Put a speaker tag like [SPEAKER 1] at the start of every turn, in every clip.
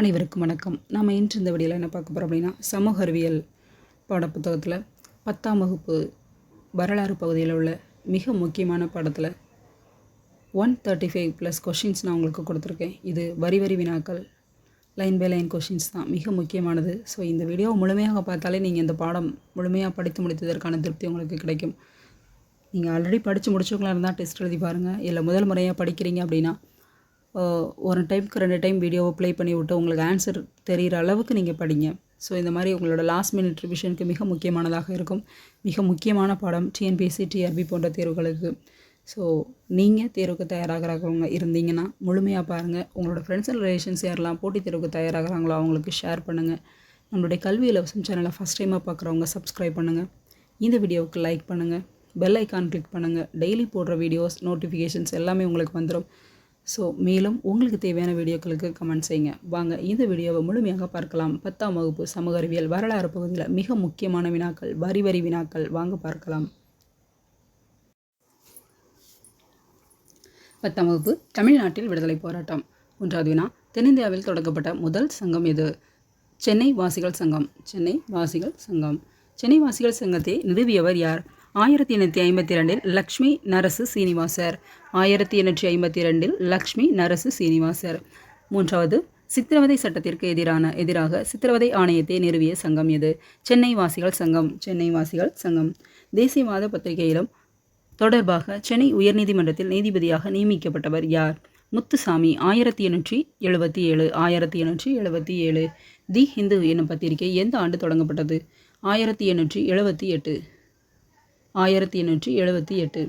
[SPEAKER 1] அனைவருக்கும் வணக்கம். நாம் இன்று இந்த வீடியோவில் என்ன பார்க்க போகிறோம் அப்படின்னா சமூக அறிவியல் பாடப்புத்தகத்தில் பத்தாம் வகுப்பு வரலாறு பகுதியில் உள்ள மிக முக்கியமான பாடத்தில் one thirty five plus questions நான் உங்களுக்கு கொடுத்துருக்கேன். இது வரி வரி வினாக்கள் லைன் பை லைன் கொஷின்ஸ் தான் மிக முக்கியமானது. ஸோ இந்த வீடியோவை முழுமையாக பார்த்தாலே நீங்கள் இந்த பாடம் முழுமையாக படித்து முடித்ததற்கான திருப்தி உங்களுக்கு கிடைக்கும். நீங்கள் ஆல்ரெடி படித்து முடிச்சவங்களாக இருந்தால் டெஸ்ட் எழுதி பாருங்கள் இல்லை முதல் முறையாக படிக்கிறீங்க அப்படின்னா ஒரு டைமுக்கு ரெண்டு டைம் வீடியோவை ப்ளே பண்ணி விட்டு உங்களுக்கு ஆன்சர் தெரிகிற அளவுக்கு நீங்கள் படிங்க. ஸோ இந்த மாதிரி உங்களோட லாஸ்ட் மினிட் ரிவிஷனுக்கு மிக முக்கியமானதாக இருக்கும். மிக முக்கியமான பாடம் டிஎன்பிஎஸ்சி டிஆர்பி போன்ற தேர்வுகளுக்கு. ஸோ நீங்கள் தேர்வுக்கு தயாராகிறவங்க இருந்தீங்கன்னா முழுமையாக பாருங்கள் உங்களோட ஃப்ரெண்ட்ஸ் அண்ட் ரிலேஷன்ஸ் யாரெல்லாம் போட்டித் தேர்வுக்கு தயாராகிறாங்களோ அவங்களுக்கு ஷேர் பண்ணுங்கள் நம்மளுடைய கல்வி இலவசம் சேனலை ஃபஸ்ட் டைமாக பார்க்குறவங்க சப்ஸ்கிரைப் பண்ணுங்கள் இந்த வீடியோவுக்கு லைக் பண்ணுங்கள் பெல் ஐக்கான் கிளிக் பண்ணுங்கள் டெய்லி போடுற வீடியோஸ் நோட்டிஃபிகேஷன்ஸ் எல்லாமே உங்களுக்கு வந்துடும் ஸோ மேலும் உங்களுக்கு தேவையான வீடியோக்களுக்கு கமெண்ட் செய்யுங்க. வாங்க இந்த வீடியோவை முழுமையாக பார்க்கலாம். பத்தாம் வகுப்பு சமூக அறிவியல் வரலாறு பகுதியில் மிக முக்கியமான வினாக்கள் வரி வரி வினாக்கள். வாங்க பார்க்கலாம். பத்தாம் வகுப்பு தமிழ்நாட்டில் விடுதலை போராட்டம். ஒன்றாவது வினா தென்னிந்தியாவில் தொடங்கப்பட்ட முதல் சங்கம் எது? சென்னை வாசிகள் சங்கம். சென்னை வாசிகள் சங்கம். சென்னை வாசிகள் சங்கத்தை நிறுவியவர் யார்? ஆயிரத்தி எண்ணூற்றி ஐம்பத்தி ரெண்டில் லக்ஷ்மி நரசு சீனிவாசர். ஆயிரத்தி எண்ணூற்றி ஐம்பத்தி ரெண்டில் லக்ஷ்மி நரசு சீனிவாசர். மூன்றாவது சித்திரவதை சட்டத்திற்கு எதிரான எதிராக சித்திரவதை ஆணையத்தை நிறுவிய சங்கம் எது? சென்னை வாசிகள் சங்கம் சென்னை வாசிகள் சங்கம். தேசியவாத பத்திரிகையிலும் தொடர்பாக சென்னை உயர்நீதிமன்றத்தில் நீதிபதியாக நியமிக்கப்பட்டவர் யார்? முத்துசாமி ஆயிரத்தி எண்ணூற்றி எழுபத்தி ஏழு ஆயிரத்தி எண்ணூற்றி எழுபத்தி ஏழு. தி ஹிந்து என்னும் பத்திரிகை எந்த ஆண்டு தொடங்கப்பட்டது? ஆயிரத்தி எண்ணூற்றி எழுபத்தி எட்டு. ஆயிரத்தி எண்ணூற்றி எழுபத்தி எட்டு.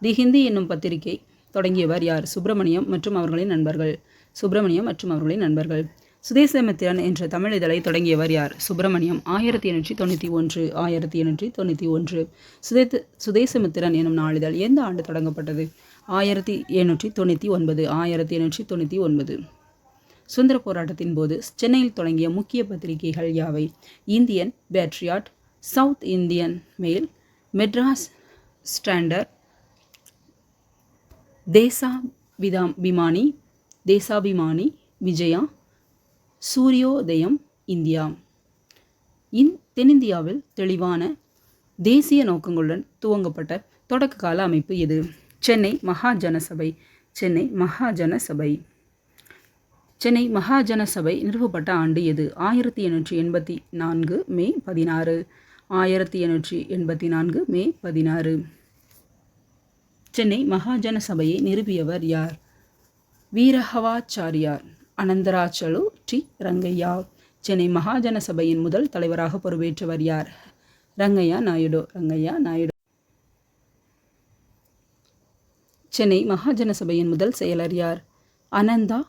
[SPEAKER 1] தி ஹிந்தி என்னும் பத்திரிகை தொடங்கியவர் யார்? சுப்பிரமணியம் மற்றும் அவர்களின் நண்பர்கள். சுப்பிரமணியம் மற்றும் அவர்களின் நண்பர்கள். சுதேசமித்திரன் என்ற தமிழ் இதழை தொடங்கியவர் யார்? சுப்பிரமணியம். ஆயிரத்தி எண்ணூற்றி தொண்ணூற்றி ஒன்று. ஆயிரத்தி எண்ணூற்றி தொண்ணூற்றி ஒன்று. சுதேத் சுதேசமித்திரன் எனும் நாளிதழ் எந்த ஆண்டு தொடங்கப்பட்டது? ஆயிரத்தி எண்ணூற்றி தொண்ணூற்றி ஒன்பது. ஆயிரத்தி எண்ணூற்றி தொண்ணூற்றி ஒன்பது. சுதந்திர போராட்டத்தின் போது சென்னையில் தொடங்கிய முக்கிய பத்திரிகைகள் யாவை? Indian Patriot South Indian Mail Madras Standard Deshabhimani Deshabhimani Vijaya Suryodayam India. இன் தென்னிந்தியாவில் தெளிவான தேசிய நோக்கங்களுடன் துவங்கப்பட்ட தொடக்க கால அமைப்பு எது? சென்னை மகாஜன சபை சென்னை மகாஜன சபை சென்னை மகாஜன சபை நிறுவப்பட்ட ஆண்டு எது? ஆயிரத்தி எண்ணூற்றி எண்பத்தி நான்கு மே பதினாறு. ஆயிரத்தி எண்ணூற்றி எண்பத்தி நான்கு மே பதினாறு. சென்னை மகாஜன சபையை நிறுவியவர் யார்? வீரஹவாச்சாரியார் அனந்தராச்சலு டி. ரங்கையா. சென்னை மகாஜன சபையின் முதல் தலைவராக பொறுப்பேற்றவர் யார்? ரங்கையா நாயுடு ரங்கையா நாயுடு. சென்னை மகாஜன சபையின் முதல் செயலர் யார்? அனந்தா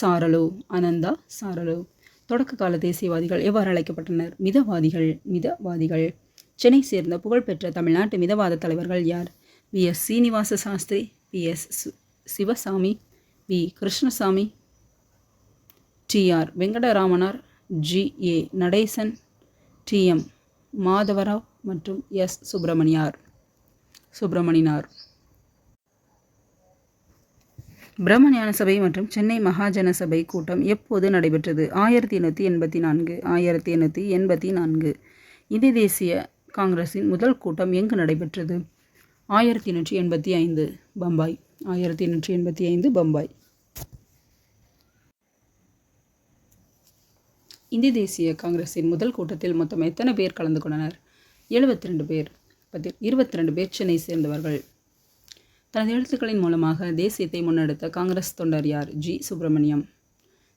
[SPEAKER 1] சாரலு அனந்தா சாரலு. தொடக்க கால தேசியவாதிகள் எவ்வாறு அழைக்கப்பட்டனர்? மிதவாதிகள் மிதவாதிகள். சென்னை சேர்ந்த புகழ்பெற்ற தமிழ்நாட்டு மிதவாத தலைவர்கள் யார்? V. S. Srinivasa Sastri P S. Sivaswami V. Krishnaswami T R Venkataramanar G. A. Natesan T M Madhava Rao மற்றும் எஸ். சுப்பிரமணியார். சுப்பிரமணினார். பிரம்ம ஞான சபை மற்றும் சென்னை மகாஜன சபை கூட்டம் எப்போது நடைபெற்றது? ஆயிரத்தி எண்ணூற்றி எண்பத்தி நான்கு ஆயிரத்தி எண்ணூற்றி எண்பத்தி நான்கு. இந்திய தேசிய காங்கிரஸின் முதல் கூட்டம் எங்கு நடைபெற்றது? ஆயிரத்தி எண்ணூற்றி எண்பத்தி ஐந்து பம்பாய். ஆயிரத்தி எண்ணூற்றி எண்பத்தி ஐந்து பம்பாய். இந்திய தேசிய காங்கிரஸின் முதல் கூட்டத்தில் மொத்தம் எத்தனை பேர் கலந்து கொண்டனர்? எழுபத்தி ரெண்டு பேர். பத்தில் இருபத்தி ரெண்டு பேர் சென்னை சேர்ந்தவர்கள். தனது எழுத்துக்களின் மூலமாக தேசியத்தை முன்னெடுத்த காங்கிரஸ் தொண்டர் யார்? ஜி. சுப்பிரமணியம்.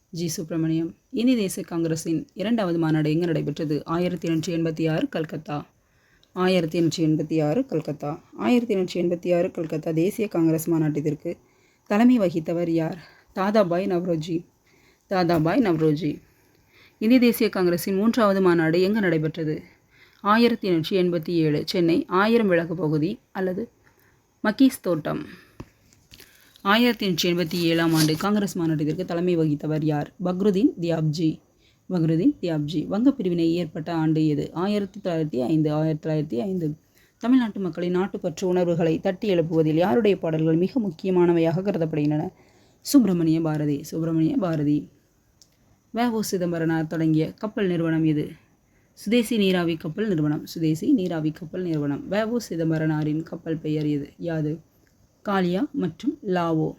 [SPEAKER 1] ஜி. சுப்பிரமணியம். இந்திய தேசிய காங்கிரஸின் இரண்டாவது மாநாடு எங்கு நடைபெற்றது? ஆயிரத்தி எண்ணூற்றி எண்பத்தி ஆறு கல்கத்தா. ஆயிரத்தி எண்ணூற்றி எண்பத்தி ஆறு கல்கத்தா. ஆயிரத்தி எண்ணூற்றி எண்பத்தி ஆறு கல்கத்தா தேசிய காங்கிரஸ் மாநாட்டிற்கு தலைமை வகித்தவர் யார்? தாதாபாய் நவ்ரோஜி. தாதாபாய் நவ்ரோஜி. இந்திய தேசிய காங்கிரஸின் மூன்றாவது மாநாடு எங்கு நடைபெற்றது? ஆயிரத்தி எண்ணூற்றி எண்பத்தி ஏழு சென்னை. ஆயிரம் விளக்கு பகுதி அல்லது மக்கீஸ் தோட்டம். ஆயிரத்தி எண்ணூற்றி எண்பத்தி ஏழாம் ஆண்டு காங்கிரஸ் மாநாட்டிற்கு தலைமை வகித்தவர் யார்? பக்ருதீன் தியாப்ஜி. பக்ருதீன் தியாப்ஜி. வங்க பிரிவினை ஏற்பட்ட ஆண்டு எது? ஆயிரத்தி தொள்ளாயிரத்தி ஐந்து ஆயிரத்தி தொள்ளாயிரத்தி ஐந்து. தமிழ்நாட்டு மக்களின் நாட்டுப்பற்று உணர்வுகளை தட்டி எழுப்புவதில் யாருடைய பாடல்கள் மிக முக்கியமானவையாக கருதப்படுகின்றன? சுப்பிரமணிய பாரதி. சுப்பிரமணிய பாரதி. வ சிதம்பரனார் தொடங்கிய கப்பல் நிறுவனம் இது சுதேசி நீராவி கப்பல் நிறுவனம். சுதேசி நீராவி கப்பல் நிறுவனம். வேவு சிதம்பரனாரின் கப்பல் பெயர் இது யாது? காலியா மற்றும் லாவோ.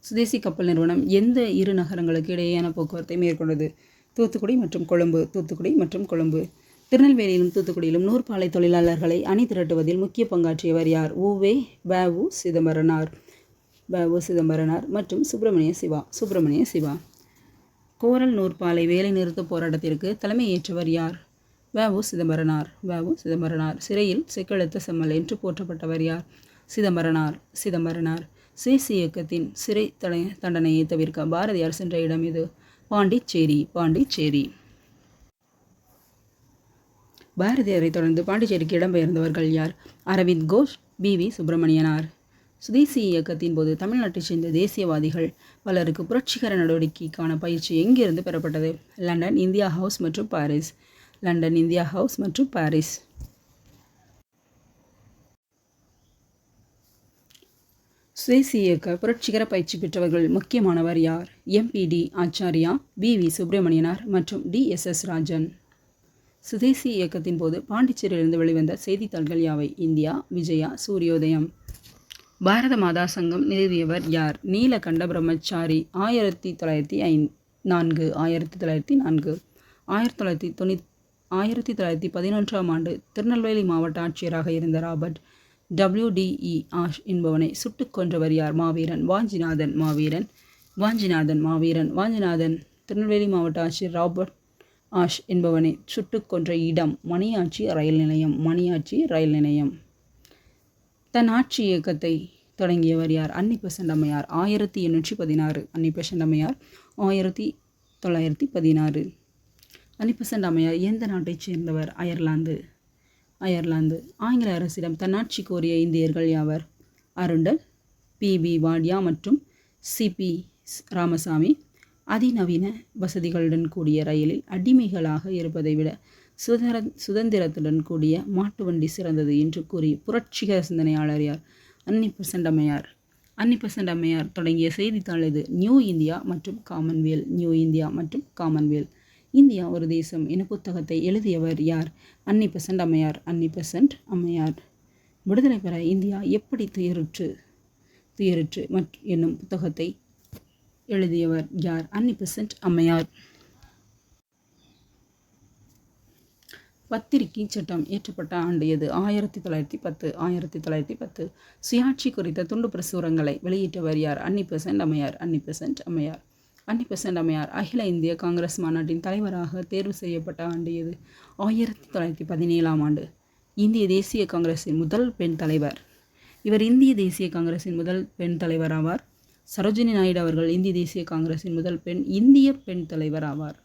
[SPEAKER 1] சுதேசி கப்பல் நிறுவனம் எந்த இரு நகரங்களுக்கு இடையேயான போக்குவரத்தை மேற்கொண்டது? தூத்துக்குடி மற்றும் கொழும்பு. தூத்துக்குடி மற்றும் கொழும்பு. திருநெல்வேலியிலும் தூத்துக்குடியிலும் நூற்பாலை தொழிலாளர்களை அணி திரட்டுவதில் முக்கிய பங்காற்றியவர் யார்? உவே வேவு சிதம்பரனார். வேவு சிதம்பரனார் மற்றும் சுப்பிரமணிய சிவா. சுப்பிரமணிய சிவா. கோரல் நூற்பாலை வேலை நிறுத்த போராட்டத்திற்கு தலைமையேற்றவர் யார்? வ. சிதம்பரனார். வ. சிதம்பரனார். சிறையில் செக்கெழுத்த செம்மல் என்று போற்றப்பட்டவர் யார்? சிதம்பரனார். சிதம்பரனார். சிசி இயக்கத்தின் சிறை தடை தண்டனையை தவிர்க்க பாரதியார் சென்ற இடம் இது பாண்டிச்சேரி. பாண்டிச்சேரி. பாரதியாரை தொடர்ந்து பாண்டிச்சேரிக்கு இடம்பெயர்ந்தவர்கள் யார்? அரவிந்த் கோஷ் பி. வி. சுப்பிரமணியனார். சுதேசி இயக்கத்தின் போது தமிழ்நாட்டைச் சேர்ந்த தேசியவாதிகள் பலருக்கு புரட்சிகர நடவடிக்கைக்கான பயிற்சி எங்கிருந்து பெறப்பட்டது? லண்டன் இந்தியா ஹவுஸ் மற்றும் பாரிஸ். லண்டன் இந்தியா ஹவுஸ் மற்றும் பாரிஸ். சுதேசி இயக்க புரட்சிகர பயிற்சி பெற்றவர்கள் முக்கியமானவர் யார்? MPT Acharya P. V. Subramanianar மற்றும் T. S. S. Rajan. Swadeshi இயக்கத்தின் போது பாண்டிச்சேரியிலிருந்து வெளிவந்த செய்தித்தாள்கள் யாவை? இந்தியா விஜயா சூரியோதயம். பாரத மாதா சங்கம் நிறுவியவர் யார்? நீலகண்ட பிரம்மச்சாரி ஆயிரத்தி தொள்ளாயிரத்தி ஐ நான்கு ஆயிரத்தி தொள்ளாயிரத்தி நான்கு. ஆயிரத்தி தொள்ளாயிரத்தி தொண்ணூ ஆயிரத்தி தொள்ளாயிரத்தி பதினொன்றாம் ஆண்டு திருநெல்வேலி மாவட்ட ஆட்சியராக இருந்த ராபர்ட் டபிள்யூடிஇ ஆஷ் என்பவனை சுட்டுக் கொன்றவர் யார்? மாவீரன் வாஞ்சிநாதன் மாவீரன் வாஞ்சிநாதன் மாவீரன் வாஞ்சிநாதன். திருநெல்வேலி மாவட்ட ஆட்சியர் ராபர்ட் ஆஷ் என்பவனை சுட்டுக் கொன்ற இடம் மணியாச்சி ரயில் நிலையம் மணியாச்சி ரயில் நிலையம். தன் ஆட்சி இயக்கத்தை தொடங்கியவர் யார்? அன்னிபெசன்ட் அம்மையார் ஆயிரத்தி எண்ணூற்றி பதினாறு. அன்னிபெசன்ட் அம்மையார் ஆயிரத்தி தொள்ளாயிரத்தி பதினாறு. அன்னிபெசன்ட் அம்மையார் எந்த நாட்டைச் சேர்ந்தவர்? அயர்லாந்து. அயர்லாந்து. ஆங்கில அரசிடம் தன்னாட்சி கோரிய இந்தியர்கள் யாவர்? அருண்டல் பிபி வாடியா மற்றும் சிபி ராமசாமி. அதிநவீன வசதிகளுடன் கூடிய ரயிலில் அடிமைகளாக இருப்பதை விட சுதந்திர சுதந்திரத்துடன் கூடிய மாட்டு வண்டி சிறந்தது என்று கூறி புரட்சிகர சிந்தனையாளர் யார்? அன்னி பெசன்ட் அம்மையார் அன்னி பெசன்ட் அம்மையார் தொடங்கிய செய்தித்தாள் இது. நியூ இந்தியா மற்றும் காமன்வெல் நியூ இந்தியா மற்றும் காமன்வெல் இந்தியா ஒரு தேசம் என புத்தகத்தை எழுதியவர் யார்? அன்னி பெசன்ட் அம்மையார் அன்னி பெசன்ட் அம்மையார் விடுதலை பெற இந்தியா எப்படி துயருற்று துயருற்று மற் என்னும் புத்தகத்தை எழுதியவர் யார்? அன்னி பெசன்ட் அம்மையார் பத்திரிகை சட்டம் இயற்றப்பட்ட ஆண்டு எது? ஆயிரத்தி தொள்ளாயிரத்தி பத்து ஆயிரத்தி தொள்ளாயிரத்தி பத்து. சுயாட்சி குறித்த துண்டு பிரசுரங்களை வெளியிட்டவர் யார்? அன்னி பெசன்ட் அம்மையார் அன்னி பெசன்ட் அம்மையார். அன்னி பெசன்ட் அம்மையார் அகில இந்திய காங்கிரஸ் மாநாட்டின் தலைவராக தேர்வு செய்யப்பட்ட ஆண்டு எது? ஆயிரத்தி தொள்ளாயிரத்தி பதினேழாம் ஆண்டு. இந்திய தேசிய காங்கிரஸின் முதல் பெண் தலைவர். இவர் இந்திய தேசிய காங்கிரஸின் முதல் பெண் தலைவர் ஆவார். சரோஜினி நாயுடு அவர்கள் இந்திய தேசிய காங்கிரஸின் முதல் பெண் இந்திய பெண் தலைவர் ஆவார்.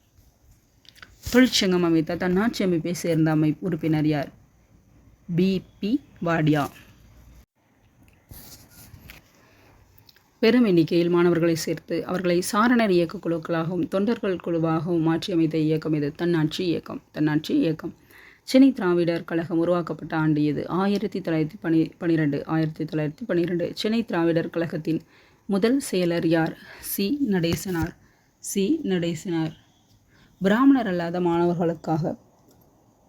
[SPEAKER 1] தொழிற்சங்கம் அமைத்த தன்னாட்சி அமைப்பை சேர்ந்த அமை உறுப்பினர் யார்? B P Wadia. பெரும் எண்ணிக்கையில் மாணவர்களை சேர்த்து அவர்களை சாரணர் இயக்க குழுக்களாகவும் தொண்டர்கள் குழுவாகவும் மாற்றி அமைத்த இயக்கம் இது. தன்னாட்சி இயக்கம். தன்னாட்சி இயக்கம். சென்னை திராவிடர் கழகம் உருவாக்கப்பட்ட ஆண்டு இது. ஆயிரத்தி தொள்ளாயிரத்தி பனி பனிரெண்டு ஆயிரத்தி தொள்ளாயிரத்தி பன்னிரெண்டு சென்னை திராவிடர் கழகத்தின் முதல் செயலர் யார்? சி. நடேசனார். சி. நடேசனார். பிராமணர் அல்லாத மாணவர்களுக்காக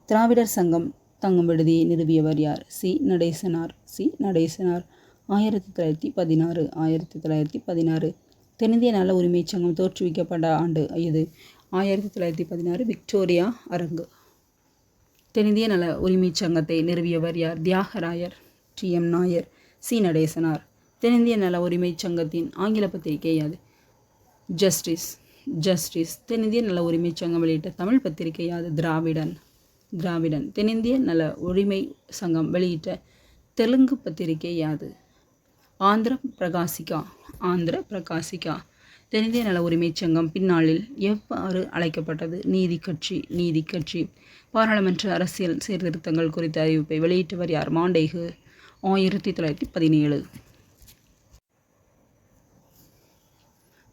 [SPEAKER 1] திராவிடர் சங்கம் தங்கும் விடுதியை நிறுவியவர் யார்? சி. நடேசனார். சி. நடேசனார். ஆயிரத்தி தொள்ளாயிரத்தி பதினாறு. ஆயிரத்தி தொள்ளாயிரத்தி பதினாறு. தென்னிந்திய நல உரிமைச் சங்கம் தோற்றுவிக்கப்பட்ட ஆண்டு இது ஆயிரத்தி தொள்ளாயிரத்தி பதினாறு. விக்டோரியா அரங்கு. தென்னிந்திய நல உரிமைச் சங்கத்தை நிறுவியவர் யார்? Thyagarayar. T. M. Nair. C. Natesanar. தென்னிந்திய நல உரிமைச் சங்கத்தின் ஆங்கில பத்திரிகை அது. ஜஸ்டிஸ் ஜஸ்டிஸ் தென்னிந்திய நல உரிமைச் சங்கம் வெளியிட்ட தமிழ் பத்திரிகையாவது திராவிடன். திராவிடன். தென்னிந்திய நல உரிமை சங்கம் வெளியிட்ட தெலுங்கு பத்திரிகை யாது ஆந்திர பிரகாசிகா. ஆந்திர பிரகாசிகா. தென்னிந்திய நல உரிமைச் சங்கம் பின்னாளில் எவ்வாறு அழைக்கப்பட்டது? நீதி கட்சி நீதி கட்சி. பாராளுமன்ற அரசியல் சீர்திருத்தங்கள் குறித்த அறிவிப்பை வெளியிட்டவர் யார்? மாண்டேகு. ஆயிரத்தி தொள்ளாயிரத்தி பதினேழு.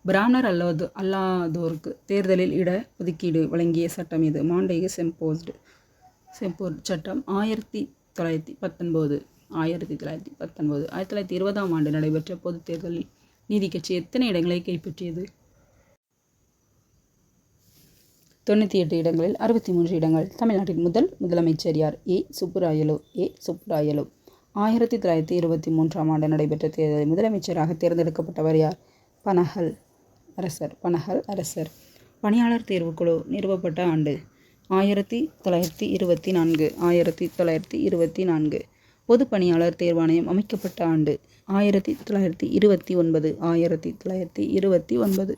[SPEAKER 1] பிராமணர் அல்லாது அல்லாதோருக்கு தேர்தலில் இட ஒதுக்கீடு வழங்கிய சட்டம் இது. மாண்டேக செம்போஸ்டு செம்போர்ட் சட்டம் ஆயிரத்தி தொள்ளாயிரத்தி பத்தொன்பது ஆயிரத்தி தொள்ளாயிரத்தி பத்தொன்பது. ஆயிரத்தி தொள்ளாயிரத்தி இருபதாம் ஆண்டு நடைபெற்ற பொதுத் தேர்தலில் நீதி கட்சி எத்தனை இடங்களை கைப்பற்றியது? தொண்ணூற்றி எட்டு இடங்களில் அறுபத்தி மூன்று இடங்கள். தமிழ்நாட்டின் முதல் முதலமைச்சர் யார்? ஏ. சுப்புராயலு ஏ. சுப்புராயலு. ஆயிரத்தி தொள்ளாயிரத்தி இருபத்தி மூன்றாம் ஆண்டு நடைபெற்ற தேர்தலில் முதலமைச்சராக தேர்ந்தெடுக்கப்பட்டவர் யார்? பனகல் அரசர் பனகல் அரசர். பணியாளர் தேர்வுக்குழு நிறுவப்பட்ட ஆண்டு ஆயிரத்தி தொள்ளாயிரத்தி இருபத்தி நான்கு ஆயிரத்தி தொள்ளாயிரத்தி இருபத்தி நான்கு. பொது பணியாளர் தேர்வாணையம் அமைக்கப்பட்ட ஆண்டு ஆயிரத்தி தொள்ளாயிரத்தி இருபத்தி ஒன்பது ஆயிரத்தி தொள்ளாயிரத்தி இருபத்தி ஒன்பது.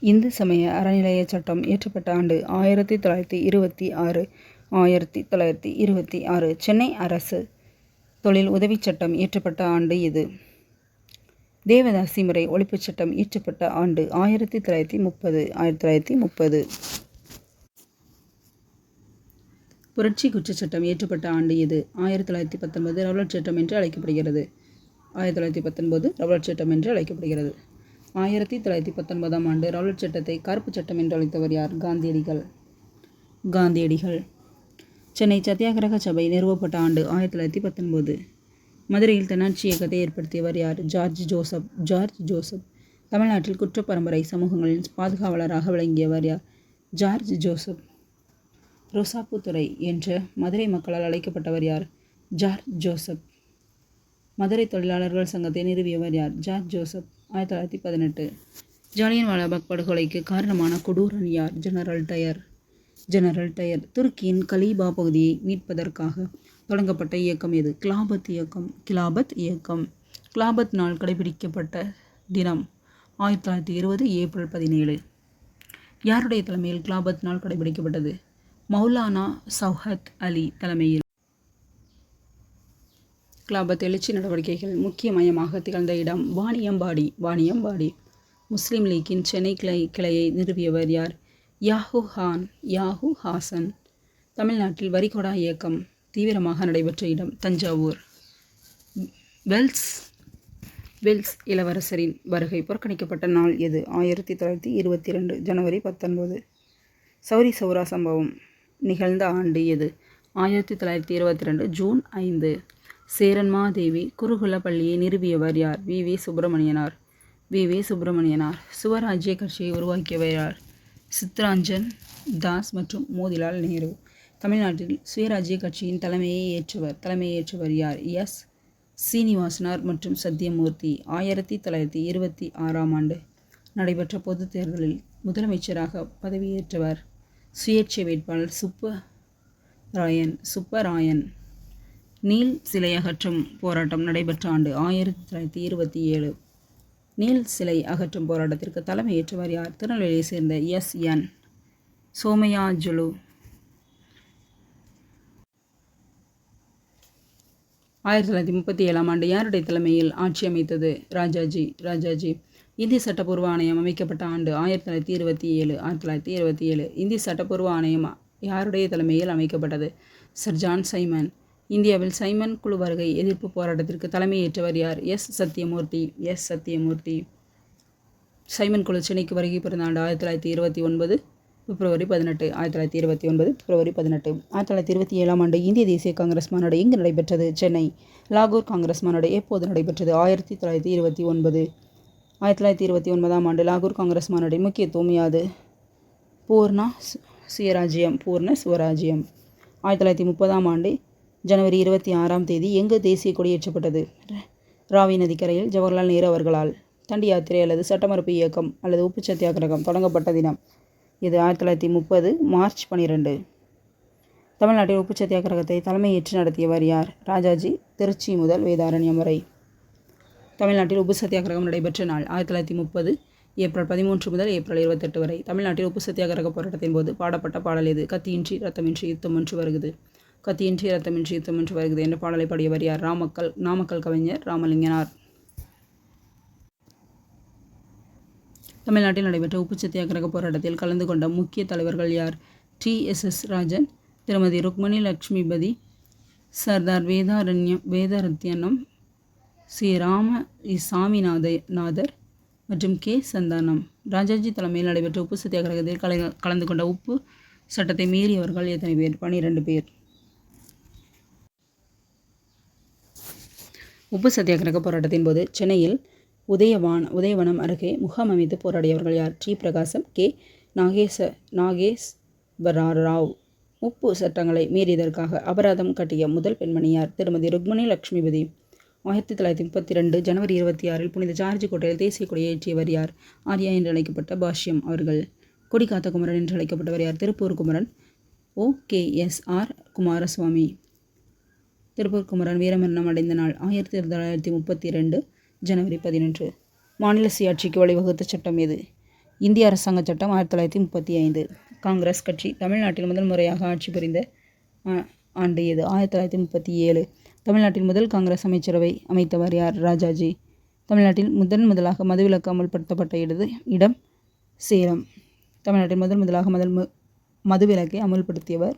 [SPEAKER 1] இந்து சமய அறநிலைய சட்டம் இயற்றப்பட்ட ஆண்டு ஆயிரத்தி தொள்ளாயிரத்தி இருபத்தி ஆறு ஆயிரத்தி தொள்ளாயிரத்தி இருபத்தி ஆறு. சென்னை அரசு தொழில் உதவிச் சட்டம் இயற்றப்பட்ட ஆண்டு இது. தேவதாசி முறை ஒழிப்புச் சட்டம் இயற்றப்பட்ட ஆண்டு ஆயிரத்தி தொள்ளாயிரத்தி முப்பது ஆயிரத்தி தொள்ளாயிரத்தி முப்பது. புரட்சி குற்றச் சட்டம் இயற்றப்பட்ட ஆண்டு இது ஆயிரத்தி தொள்ளாயிரத்தி பத்தொன்பது ரவுலட் சட்டம் என்று அழைக்கப்படுகிறது. ஆயிரத்தி தொள்ளாயிரத்தி பத்தொன்பது ரவுலட் சட்டம் என்று அழைக்கப்படுகிறது. ஆயிரத்தி தொள்ளாயிரத்தி பத்தொன்பதாம் ஆண்டு ரவுலட் சட்டத்தை கருப்பு சட்டம் என்று அழைத்தவர் யார்? காந்தியடிகள். காந்தியடிகள். சென்னை சத்தியாகிரக சபை நிறுவப்பட்ட ஆண்டு ஆயிரத்தி தொள்ளாயிரத்தி பத்தொன்பது. மதுரையில் தன்னாட்சி இயக்கத்தை ஏற்படுத்தியவர் யார்? George Joseph. ஜார்ஜ் ஜோசப் தமிழ்நாட்டில் குற்றப்பரம்பரை சமூகங்களின் பாதுகாவலராக விளங்கியவர் யார்? George Joseph. ரோசாப்புத்துறை என்ற மதுரை மக்களால் அழைக்கப்பட்டவர் யார்? George Joseph. மதுரை தொழிலாளர்கள் சங்கத்தை நிறுவியவர் யார்? George Joseph. ஆயிரத்தி தொள்ளாயிரத்தி பதினெட்டு. ஜாலியன் வாலாபாக் படுகொலைக்கு காரணமான கொடூரன் யார்? General Dyer. General Dyer. துருக்கியின் கலீபா பகுதியை மீட்பதற்காக தொடங்கப்பட்ட இயக்கம் எது? கிலாபத் இயக்கம் கிலாபத் இயக்கம். கிலாபத் நாள் கடைபிடிக்கப்பட்ட தினம் ஆயிரத்தி தொள்ளாயிரத்தி இருபது ஏப்ரல் பதினேழு. யாருடைய தலைமையில் கிலாபத் நாள் கடைபிடிக்கப்பட்டது? மௌலானா சௌஹத் அலி தலைமையில். கிலாபத் எழுச்சி நடவடிக்கைகள் முக்கிய மையமாக திகழ்ந்த இடம் வாணியம்பாடி வாணியம்பாடி. முஸ்லீம் லீக்கின் சென்னை கிளை கிளையை நிறுவியவர் யார்? யாஹூ ஹான் யாஹூ ஹாசன். தமிழ்நாட்டில் வரிகொடா இயக்கம். தீவிரமாக நடைபெற்ற இடம் தஞ்சாவூர். வெல்ஸ் வெல்ஸ் இளவரசரின் வருகை புறக்கணிக்கப்பட்ட நாள் எது? ஆயிரத்தி தொள்ளாயிரத்தி இருபத்தி ரெண்டு ஜனவரி பத்தொன்பது. சௌரி சௌரா சம்பவம் நிகழ்ந்த ஆண்டு எது? ஆயிரத்தி தொள்ளாயிரத்தி இருபத்தி ரெண்டு ஜூன் ஐந்து. சேரன்மாதேவி குருகுல பள்ளியை நிறுவியவர் யார்? V. V. Subramanianar. V. V. Subramanianar. Swarajya கட்சியை உருவாக்கியவர் யார்? சித்ராஞ்சன் தாஸ் மற்றும் மோதிலால் நேரு. தமிழ்நாட்டில் சுயராஜ்ய கட்சியின் தலைமையை ஏற்றவர் தலைமையை ஏற்றவர் யார்? எஸ். சீனிவாசனார் மற்றும் சத்யமூர்த்தி ஆயிரத்தி தொள்ளாயிரத்தி இருபத்தி ஆறாம் ஆண்டு நடைபெற்ற பொதுத் தேர்தலில் முதலமைச்சராக பதவியேற்றவர் சுயேட்சை வேட்பாளர் சுப்பராயன் சுப்பராயன். நீல் சிலை அகற்றும் போராட்டம் நடைபெற்ற ஆண்டு ஆயிரத்தி தொள்ளாயிரத்தி இருபத்தி ஏழு. நீல் சிலை அகற்றும் போராட்டத்திற்கு தலைமையேற்றவர் யார்? திருநெல்வேலியை சேர்ந்த எஸ். என். சோமயாஜுலு. ஆயிரத்தி தொள்ளாயிரத்தி முப்பத்தி ஏழாம் ஆண்டு யாருடைய தலைமையில் ஆட்சி அமைத்தது? ராஜாஜி ராஜாஜி. இந்திய சட்டப்பூர்வ ஆணையம் அமைக்கப்பட்ட ஆண்டு ஆயிரத்தி தொள்ளாயிரத்தி இருபத்தி ஏழு ஆயிரத்தி தொள்ளாயிரத்தி இருபத்தி ஏழு. இந்திய சட்டப்பூர்வ ஆணையம் யாருடைய தலைமையில் அமைக்கப்பட்டது? சர் ஜான் சைமன் இந்தியாவில் சைமன் குழு வருகை எதிர்ப்பு போராட்டத்திற்கு தலைமையேற்றவர் யார்? S Sathyamurthy S Sathyamurthy Simon குழு சென்னைக்கு வருகை பிறந்த ஆண்டு ஆயிரத்தி தொள்ளாயிரத்தி இருபத்தி ஒன்பது. பிப்ரவரி பதினெட்டு ஆயிரத்தி தொள்ளாயிரத்தி இருபத்தி ஒன்பது பிப்ரவரி பதினெட்டு. ஆயிரத்தி தொள்ளாயிரத்தி இருபத்தி ஏழாம் ஆண்டு இந்திய தேசிய காங்கிரஸ் மாநாடு எங்கு நடைபெற்றது? சென்னை. லாகூர் காங்கிரஸ் மாநாடு எப்போது நடைபெற்றது? ஆயிரத்தி தொள்ளாயிரத்தி இருபத்தி ஒன்பது. ஆயிரத்தி தொள்ளாயிரத்தி இருபத்தி ஒன்பதாம் ஆண்டு லாகூர் காங்கிரஸ் மாநாட்டின் முக்கியத்துவம் யாது? பூர்ணா சு- சுயராஜ்யம் பூர்ண சுவராஜ்யம். ஆயிரத்தி தொள்ளாயிரத்தி முப்பதாம் ஆண்டு ஜனவரி இருபத்தி ஆறாம் தேதி எங்கு தேசிய கொடி ஏற்றப்பட்டது ராவி நதிக்கரையில் ஜவஹர்லால் நேரு அவர்களால் தண்டி யாத்திரை அல்லது சட்டமறுப்பு இயக்கம் அல்லது உப்பு சத்தியாகிரகம் தொடங்கப்பட்ட தினம். இது ஆயிரத்தி தொள்ளாயிரத்தி முப்பது மார்ச் பன்னிரெண்டு தமிழ்நாட்டில் உப்பு சத்தியாகிரகத்தை தலைமையேற்று நடத்தியவர் யார்? ராஜாஜி திருச்சி முதல் வேதாரண்யம் வரை. தமிழ்நாட்டில் உப்பு சத்தியாகிரகம் நடைபெற்ற நாள் ஆயிரத்தி தொள்ளாயிரத்தி முப்பது ஏப்ரல் பதிமூன்று முதல் ஏப்ரல் இருபத்தெட்டு வரை. தமிழ்நாட்டில் உப்பு சத்தியாகிரக போராட்டத்தின் போது பாடப்பட்ட பாடல் இது கத்தியின்றி ரத்தமின்றி யுத்தம் ஒன்று வருகிறது கத்தியின்றி ரத்தமின்றி யுத்தம் ஒன்று வருகிறது என்ற பாடலை பாடியவர் யார்? ராமக்கல் நாமக்கல் கவிஞர் ராமலிங்கனார். தமிழ்நாட்டில் நடைபெற்ற உப்பு சத்தியாகிரக போராட்டத்தில் கலந்து கொண்ட முக்கிய தலைவர்கள் யார்? டி. எஸ். எஸ். ராஜன் திருமதி ருக்மணி லட்சுமிபதி சர்தார் வேதாரண்யம் வேதரத்யனம் ஸ்ரீ ராம சாமிநாத நாதர் மற்றும் கே. சந்தானம். ராஜாஜி தலைமையில் நடைபெற்ற உப்பு சத்தியாகிரகத்தில் கலை கலந்து கொண்ட உப்பு சட்டத்தை மீறியவர்கள் எத்தனை பேர்? பனிரெண்டு பேர். உப்பு சத்தியாகிரக போராட்டத்தின் போது சென்னையில் உதயவான் உதயவனம் அருகே முகாம் அமைத்து போராடியவர்கள் யார்? டி. பிரகாசம் கே. நாகேச நாகேஸ்வர ராவ் உப்பு சட்டங்களை மீறியதற்காக அபராதம் கட்டிய முதல் பெண்மணியார் திருமதி ருக்மணி லட்சுமிபதி ஆயிரத்தி தொள்ளாயிரத்தி முப்பத்தி ரெண்டு ஜனவரி இருபத்தி ஆறில் புனித ஜார்ஜ் கோட்டையில் தேசிய கொடியை ஏற்றியவர் யார்? ஆர்யா என்று அழைக்கப்பட்ட பாஷ்யம் அவர்கள். கொடிகாத்த குமரன் என்று அழைக்கப்பட்டவர் யார்? Tiruppur Kumaran. O. K. S. R. Kumaraswamy. Tiruppur Kumaran வீரமரணம் அடைந்த நாள் ஆயிரத்தி தொள்ளாயிரத்தி முப்பத்தி ரெண்டு ஜனவரி பதினொன்று. மாநில சுயாட்சிக்கு வழிவகுத்த சட்டம் எது? இந்திய அரசாங்க சட்டம் ஆயிரத்தி தொள்ளாயிரத்தி முப்பத்தி ஐந்து. காங்கிரஸ் கட்சி தமிழ்நாட்டில் முதல் முறையாக ஆட்சி புரிந்த ஆண்டு எது? ஆயிரத்தி தொள்ளாயிரத்தி முப்பத்தி ஏழு. தமிழ்நாட்டில் முதல் காங்கிரஸ் அமைச்சரவை அமைத்தவர் யார்? ராஜாஜி. தமிழ்நாட்டில் முதன் முதலாக மதுவிலக்கு அமல்படுத்தப்பட்ட இடது இடம் சேலம். தமிழ்நாட்டில் முதன் முதலாக முதல் மு- மதுவிலக்கை அமல்படுத்தியவர்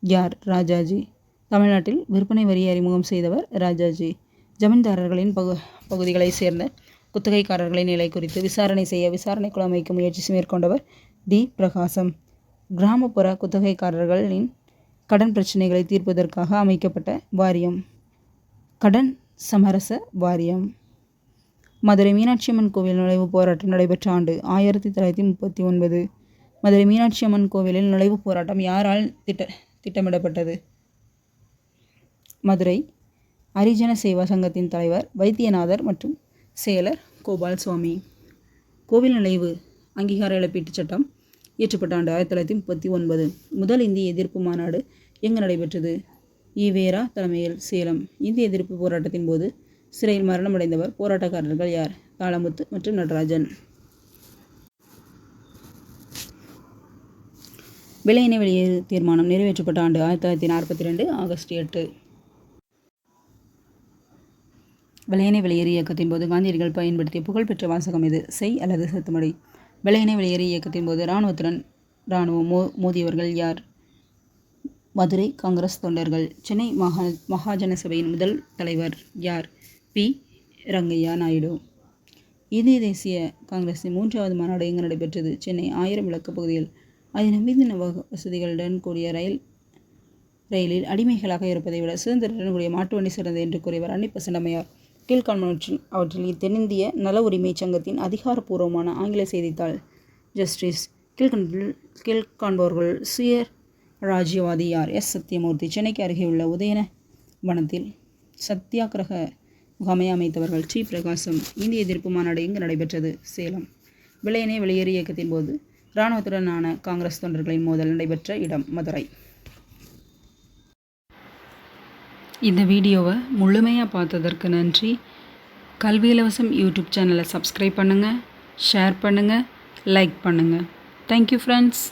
[SPEAKER 1] யார்? ராஜாஜி. தமிழ்நாட்டில் விற்பனை வரியை அறிமுகம் செய்தவர் ராஜாஜி. ஜமீன்தாரர்களின் பகு பகுதிகளைச் சேர்ந்த குத்தகைக்காரர்களின் நிலை குறித்து விசாரணை செய்ய விசாரணை குழு அமைக்கும் முயற்சி மேற்கொண்டவர் டி. பிரகாசம். கிராமப்புற குத்தகைக்காரர்களின் கடன் பிரச்சினைகளை தீர்ப்பதற்காக அமைக்கப்பட்ட வாரியம். கடன் சமரச வாரியம். மதுரை மீனாட்சி அம்மன் கோவில் நுழைவுப் போராட்டம் நடைபெற்ற ஆண்டு ஆயிரத்தி தொள்ளாயிரத்தி முப்பத்தி ஒன்பது. மதுரை மீனாட்சி அம்மன் கோவிலில் நுழைவுப் போராட்டம் யாரால் திட்ட திட்டமிடப்பட்டது? மதுரை ஹரிஜன சேவா சங்கத்தின் தலைவர் வைத்தியநாதர் மற்றும் செயலர் கோபால் சுவாமி கோவில் நுழைவு அங்கீகார இழப்பீட்டுச் சட்டம் இயற்றப்பட்ட ஆண்டு ஆயிரத்தி தொள்ளாயிரத்தி முப்பத்தி ஒன்பது முதல் இந்திய எதிர்ப்பு மாநாடு எங்கு நடைபெற்றது? ஈவேரா தலைமையில் சேலம். இந்திய எதிர்ப்பு போராட்டத்தின் போது சிறையில் மரணமடைந்தவர் போராட்டக்காரர்கள் யார்? தாளமுத்து மற்றும் நடராஜன். விலையினை வெளியேறு தீர்மானம் நிறைவேற்றப்பட்ட ஆண்டு ஆயிரத்தி தொள்ளாயிரத்தி நாற்பத்தி ரெண்டு ஆகஸ்ட் எட்டு. விளையனை வெளியேறு இயக்கத்தின் போது காந்தியடிகள் பயன்படுத்திய புகழ்பெற்ற வாசகம் இது செய் அல்லது சத்துமடை? வெள்ளையனை வெளியேறு இயக்கத்தின் போது இராணுவத்துடன் இராணுவம் மோ மோதியவர்கள் யார்? மதுரை காங்கிரஸ் தொண்டர்கள். சென்னை மகா மகாஜன சபையின் முதல் தலைவர் யார்? பி. ரங்கையா நாயுடு. இந்திய தேசிய காங்கிரஸின் மூன்றாவது மாநாடு எங்கு நடைபெற்றது? சென்னை ஆயிரம் விளக்கு பகுதியில். அதிநவீன வக- வசதிகளுடன் கூடிய ரயில் ரயிலில் அடிமைகளாக இருப்பதை விட சுதந்திரத்துடன் கூடிய மாட்டு வண்டி சிறந்தது என்று கூறியவர் அன்னிப்பசண்டமையார் அம்மையார் அவற்றில் தென்னிந்திய நல உரிமை சங்கத்தின் அதிகாரப்பூர்வமான ஆங்கில செய்தித்தாள் ஜஸ்டிஸ் கீழ்கண்டில் கீழ்காண்பவர்கள் சுய ராஜ்யவாதி யார்? எஸ். சத்யமூர்த்தி சென்னைக்கு அருகே உள்ள உதயன வனத்தில் சத்தியாகிரக முகாமை அமைத்தவர்கள் ஸ்ரீ பிரகாசம் இந்திய எதிர்ப்பு மாநாடு இங்கு நடைபெற்றது? சேலம். விளையனே வெளியேறு இயக்கத்தின் போது இராணுவத்துடனான காங்கிரஸ் தொண்டர்களின் மோதல் நடைபெற்ற இடம் மதுரை. இந்த வீடியோவை முழுமையாக பார்த்ததற்கு நன்றி. கல்வி இலவசம் யூடியூப் சேனலை சப்ஸ்கிரைப் பண்ணுங்கள் ஷேர் பண்ணுங்கள் லைக் பண்ணுங்கள் தேங்க்யூ ஃப்ரெண்ட்ஸ்